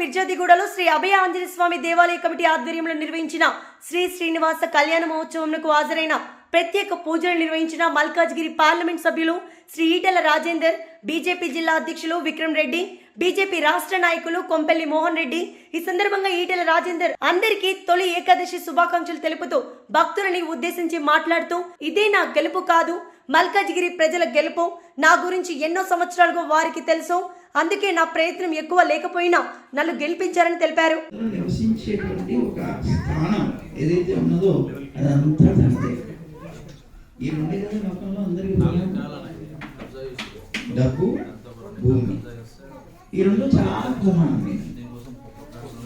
పిర్జాదిగూడలో శ్రీ అభయ ఆంజనేయ స్వామి దేవాలయ కమిటీ ఆధ్వర్యంలో నిర్వహించిన శ్రీ శ్రీనివాస కళ్యాణ మహోత్సవంకు హాజరైన ప్రత్యేక పూజలు నిర్వహించిన మల్కాజ్గిరి పార్లమెంట్ సభ్యులు శ్రీ ఈటెల రాజేందర్ బీజేపీ జిల్లా అధ్యక్షులు విక్రమ్ రెడ్డి బీజేపీ రాష్ట్ర నాయకులు కొంపెల్లి మోహన్ రెడ్డి ఈ సందర్భంగా ఈటెల రాజేందర్ అందరికీ తొలి ఏకాదశి శుభాకాంక్షలు తెలుపుతూ భక్తులని ఉద్దేశించి మాట్లాడుతూ ఇదే నా గెలుపు కాదు మల్కాజ్గిరి ప్రజల గెలుపు. నా గురించి ఎన్నో సంవత్సరాలుగా వారికి తెలుసు. అందుకే నా ప్రయత్నం ఎక్కువ లేకపోయినా నన్ను గెలిపించారని తెలిపారు. అందులో నివసించేటువంటి ఒక స్థానం ఏదైతే ఉన్నదో అదంతా తనదే ఈ రెండే కదా లోకంలో అందరికీ డబ్బు భూమి. ఈ రెండు చాలా ప్రధానమైనవి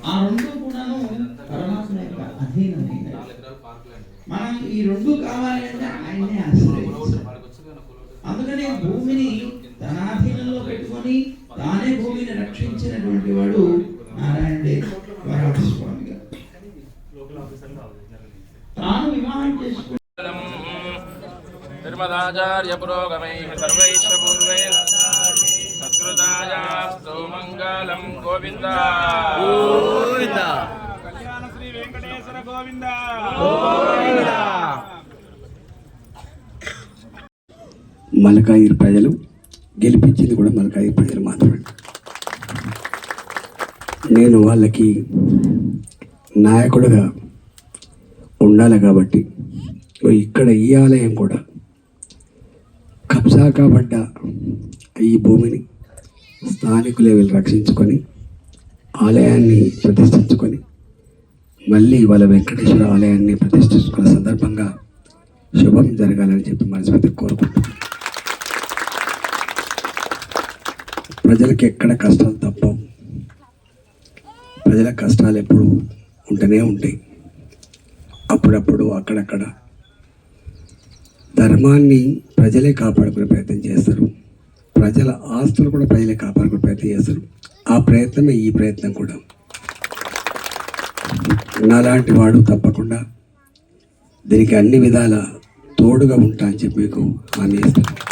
ఆ రెండు కూడాను పరమాత్మ యొక్క అధీనమైన మనం ఈ రెండు కావాలంటే ఆయనే ఆశ్రయించాలి. అందుకనే భూమిని తన అధీనంలో పెట్టుకొని తానే భూమిని రక్షించినటువంటి వాడు నారాయణ వరాహ స్వామి గారు. తాను వివాహం చేసుకుని నిర్మదాచార్య పురోగమైః సర్వైశ్వ పూర్వైః సత్కృతాయాస్తు మంగళం గోవింద. కళ్యాణ శ్రీ వెంకటేశ్వర గోవింద. మలకాయిర్ ప్రజలు గెలిపించింది కూడా మలకాయిర్ ప్రజలు మాత్రమే. నేను వాళ్ళకి నాయకుడిగా ఉండాలి కాబట్టి ఇక్కడ ఈ ఆలయం కూడా కబ్జా కాబడ్డ ఈ భూమిని స్థానికులే వీళ్ళు రక్షించుకొని ఆలయాన్ని ప్రతిష్ఠించుకొని మళ్ళీ వాళ్ళ వెంకటేశ్వర ఆలయాన్ని ప్రతిష్ఠించుకున్న సందర్భంగా శుభం జరగాలని చెప్పి మనస్ఫూర్తి కోరుకుంటున్నాను ప్రజలకి ఎక్కడ కష్టాలు తప్ప ప్రజల కష్టాలు ఎప్పుడు ఉంటూనే ఉంటాయి. అప్పుడప్పుడు అక్కడక్కడ ధర్మాన్ని ప్రజలే కాపాడుకునే ప్రయత్నం చేస్తారు. ప్రజల ఆస్తులు కూడా ప్రజలే కాపాడుకునే ప్రయత్నం చేస్తారు. ఆ ప్రయత్నమే ఈ ప్రయత్నం కూడా. నాలాంటి వాడు తప్పకుండా దీనికి అన్ని విధాల తోడుగా ఉంటా అని చెప్పి మీకు హామీ ఇస్తాను.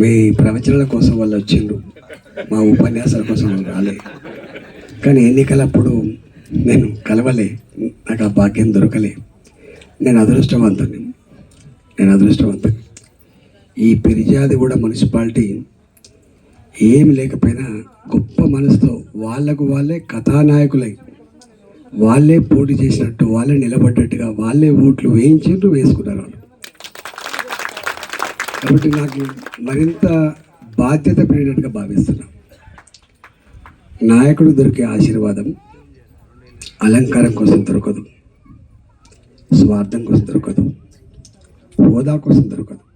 మీ ప్రవచనాల కోసం వాళ్ళు వచ్చిండ్రు. మా ఉపన్యాసాల కోసం వాళ్ళు రాలే. కానీ ఎన్నికలప్పుడు నేను కలవలే. నాకు ఆ భాగ్యం దొరకలే. నేను అదృష్టవంతుని నేను అదృష్టవంతుని ఈ పిరిజాది కూడా మున్సిపాలిటీ ఏమి లేకపోయినా గొప్ప మనసుతో వాళ్ళకు వాళ్ళే కథానాయకులై వాళ్ళే పోటీ చేసినట్టు వాళ్ళే నిలబడ్డట్టుగా వాళ్ళే ఓట్లు వేయించినట్టు వేసుకున్నారు వాళ్ళు. కాబట్టి నాకు మరింత బాధ్యత పెరిగినట్టుగా భావిస్తున్నాను నాయకుడు దొరికే ఆశీర్వాదం అలంకారం కోసం దొరకదు. స్వార్థం కోసం దొరకదు. హోదా కోసం దొరకదు.